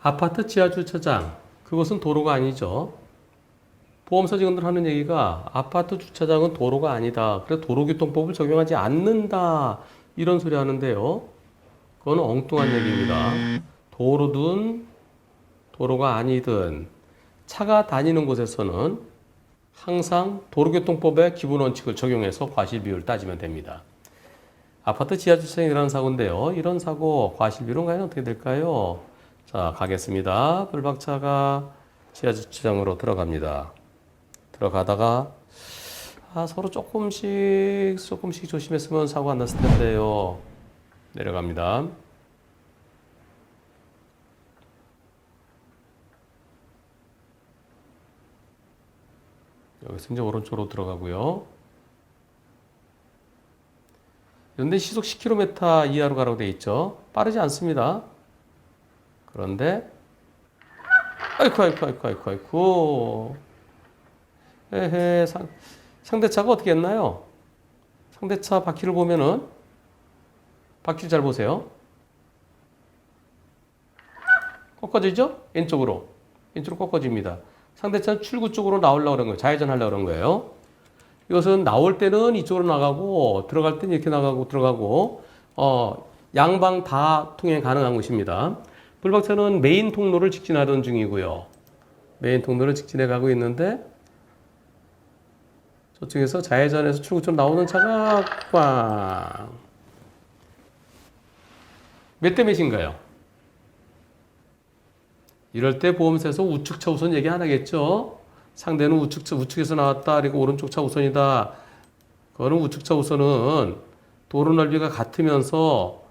아파트 지하 주차장 그것은 도로가 아니죠. 보험사 직원들 하는 얘기가 아파트 주차장은 도로가 아니다. 그래서 도로교통법을 적용하지 않는다. 이런 소리 하는데요. 그건 엉뚱한 얘기입니다. 도로든 도로가 아니든 차가 다니는 곳에서는 항상 도로교통법의 기본 원칙을 적용해서 과실 비율을 따지면 됩니다. 아파트 지하 주차장에 일어난 사고인데요. 이런 사고 과실 비율은 과연 어떻게 될까요? 자, 가겠습니다. 불박차가 지하 주차장으로 들어갑니다. 들어가다가 아, 서로 조금씩 조금씩 조심했으면 사고 안 났을 텐데요. 내려갑니다. 여기서 이제 오른쪽으로 들어가고요. 그런데 시속 10km 이하로 가라고 돼 있죠. 빠르지 않습니다. 그런데 아이쿠 아이쿠 아이쿠 아이쿠 아이쿠 에헤 상, 상대차가 어떻게 했나요? 상대차 바퀴를 보면은 바퀴를 잘 보세요. 꺾어지죠? 왼쪽으로 왼쪽으로 꺾어집니다. 상대차는 출구 쪽으로 나오려고 그런 거예요. 좌회전 하려고 그런 거예요. 이것은 나올 때는 이쪽으로 나가고 들어갈 때는 이렇게 나가고 들어가고 어, 양방 다 통행 가능한 곳입니다. 불박차는 메인 통로를 직진하던 중이고요. 메인 통로를 직진해 가고 있는데 저쪽에서 좌회전해서 출구쪽으로 나오는 차가 꽝. 몇 대 몇인가요? 이럴 때 보험사에서 우측 차 우선 얘기 안 하겠죠? 상대는 우측 차, 우측에서 나왔다. 그리고 오른쪽 차 우선이다. 그거는 우측 차 우선은 도로 넓이가 같으면서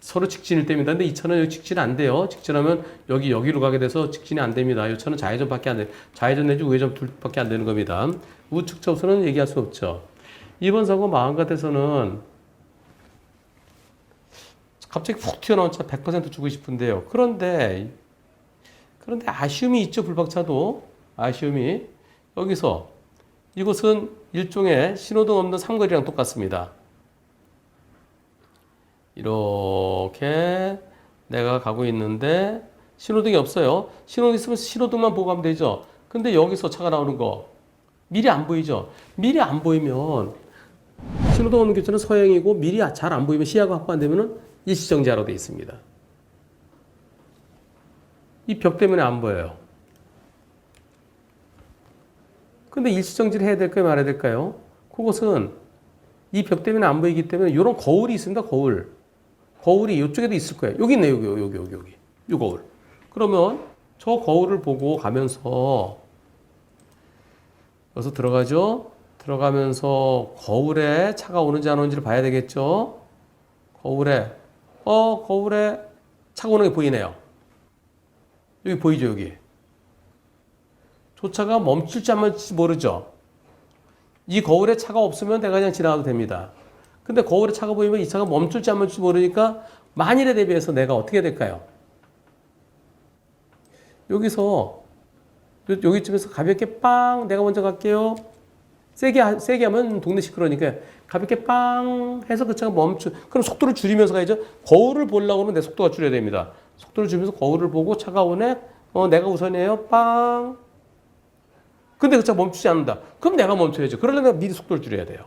서로 직진일 때입니다. 근데 이 차는 여기 직진 안 돼요. 직진하면 여기, 여기로 가게 돼서 직진이 안 됩니다. 이 차는 좌회전밖에 안 돼. 좌회전 내지 우회전 둘밖에 안 되는 겁니다. 우측차 우선은 얘기할 수 없죠. 이번 사고 마음 같아서는 갑자기 훅 튀어나온 차 100% 주고 싶은데요. 그런데 그런데 아쉬움이 있죠, 불박차도. 아쉬움이. 여기서 이곳은 일종의 신호등 없는 삼거리랑 똑같습니다. 이렇게 내가 가고 있는데 신호등이 없어요. 신호등 있으면 신호등만 보고 가면 되죠. 근데 여기서 차가 나오는 거 미리 안 보이죠. 미리 안 보이면 신호등 없는 교차는 서행이고 미리 잘 안 보이면 시야가 확보 안 되면은 일시정지하로 돼 있습니다. 이 벽 때문에 안 보여요. 근데 일시정지를 해야 될까요? 말아야 될까요? 그것은 이 벽 때문에 안 보이기 때문에 이런 거울이 있습니다. 거울. 거울이 이쪽에도 있을 거예요. 여기 있네요. 여기, 여기, 여기, 여기. 이 거울. 그러면 저 거울을 보고 가면서 여기서 들어가죠. 들어가면서 거울에 차가 오는지 안 오는지를 봐야 되겠죠. 거울에 어 거울에 차가 오는 게 보이네요. 여기 보이죠 여기. 저 차가 멈출지 안 멈출지 모르죠. 이 거울에 차가 없으면 내가 그냥 지나가도 됩니다. 근데 거울에 차가 보이면 이 차가 멈출지 안 멈출지 모르니까 만일에 대비해서 내가 어떻게 될까요? 여기서 요- 여기쯤에서 가볍게 빵 내가 먼저 갈게요. 세게 하- 세게 하면 동네 시끄러니까 가볍게 빵 해서 그 차가 멈추. 그럼 속도를 줄이면서 가야죠. 거울을 보려고 하면 내 속도가 줄여야 됩니다. 속도를 줄이면서 거울을 보고 차가 오네. 어 내가 우선이에요. 빵. 근데 그 차 멈추지 않는다. 그럼 내가 멈춰야죠. 그러려면 미리 속도를 줄여야 돼요.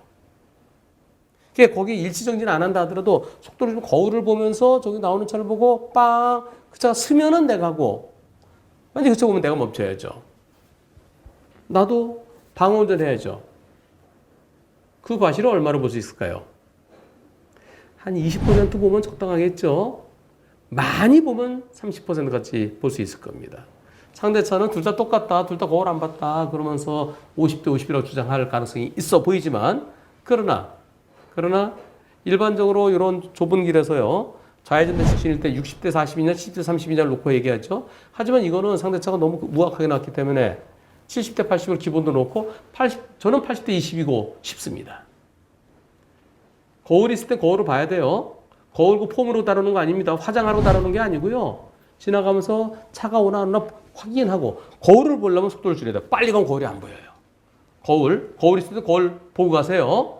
그게 거기 일시정지는 안 한다 하더라도 속도를 좀 거울을 보면서 저기 나오는 차를 보고 빵. 그 차가 쓰면은 내가 하고 만약에 그차 오면 내가 멈춰야죠. 나도 방어운전 해야죠. 그 과실을 얼마로 볼 수 있을까요? 한 20% 보면 적당하겠죠. 많이 보면 30%까지 볼 수 있을 겁니다. 상대차는 둘 다 똑같다, 둘 다 거울 안 봤다, 그러면서 50대 50이라고 주장할 가능성이 있어 보이지만, 그러나, 그러나, 일반적으로 이런 좁은 길에서요, 좌회전대 직진일 때 60대 40이냐, 70대 30이냐를 놓고 얘기하죠. 하지만 이거는 상대차가 너무 무악하게 나왔기 때문에 70대 80을 기본으로 놓고 80, 저는 80대 20이고 싶습니다. 거울 있을 때 거울을 봐야 돼요. 거울 그 폼으로 다루는 거 아닙니다. 화장하러 다루는 게 아니고요. 지나가면서 차가 오나 안 오나 확인하고 거울을 보려면 속도를 줄여야 돼요. 빨리 가면 거울이 안 보여요. 거울, 거울 있을 때 거울 보고 가세요.